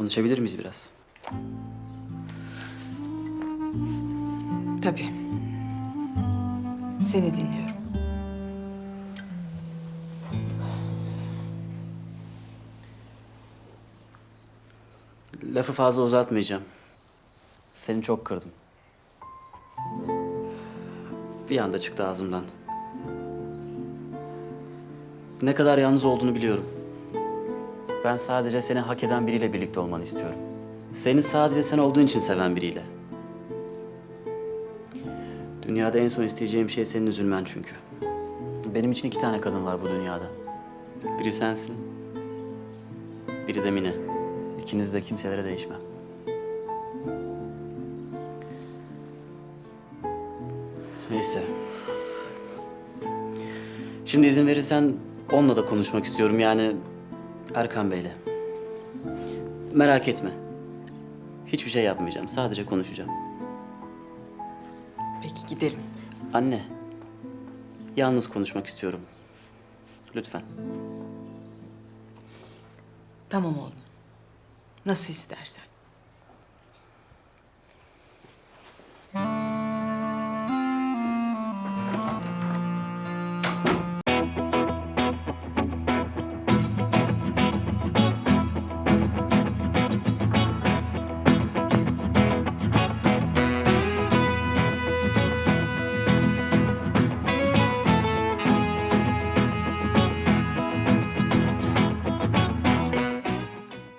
Konuşabilir miyiz biraz? Tabii. Seni dinliyorum. Lafı fazla uzatmayacağım. Seni çok kırdım. Bir anda çıktı ağzımdan. Ne kadar yalnız olduğunu biliyorum. Ben sadece seni hak eden biriyle birlikte olmanı istiyorum. Seni sadece sen olduğun için seven biriyle. Dünyada en son isteyeceğim şey senin üzülmen çünkü. Benim için iki tane kadın var bu dünyada. Biri sensin, biri de Mine. İkiniz de kimselere değişmem. Neyse. Şimdi izin verirsen onunla da konuşmak istiyorum yani Erkan Bey'le. Merak etme. Hiçbir şey yapmayacağım. Sadece konuşacağım. Peki gidelim. Anne. Yalnız konuşmak istiyorum. Lütfen. Tamam oğlum. Nasıl istersen.